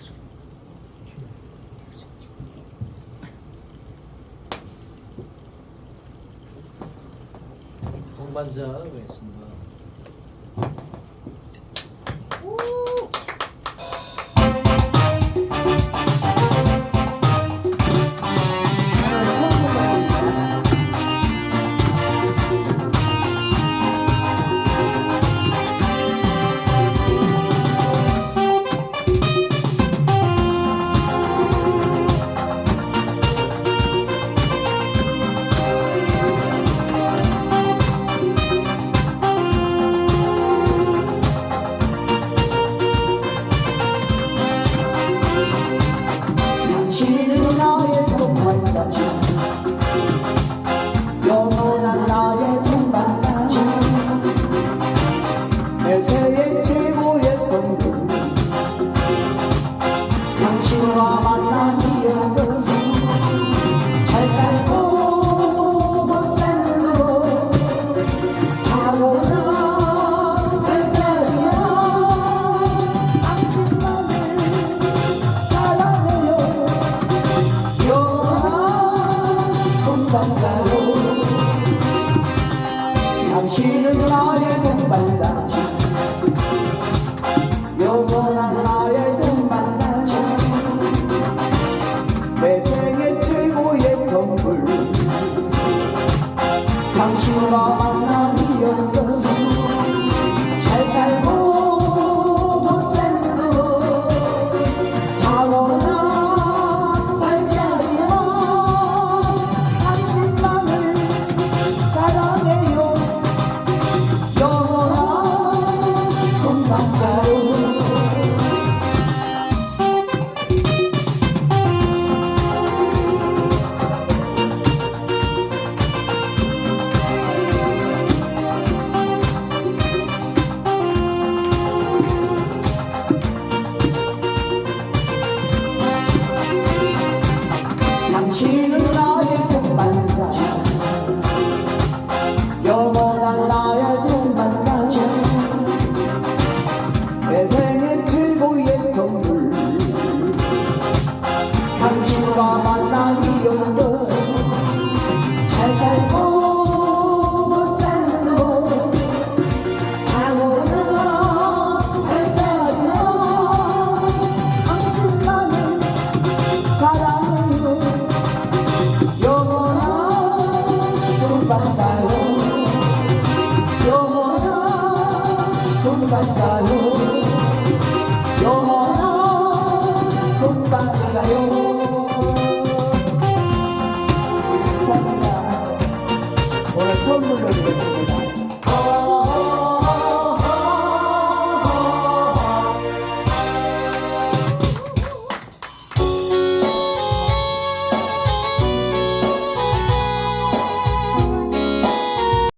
됐어. 동반자 외신과 시는 나의 동반자. 너와 만남이었어 잘 살고 못 사는 법 아무도 Son bulabilirsiniz.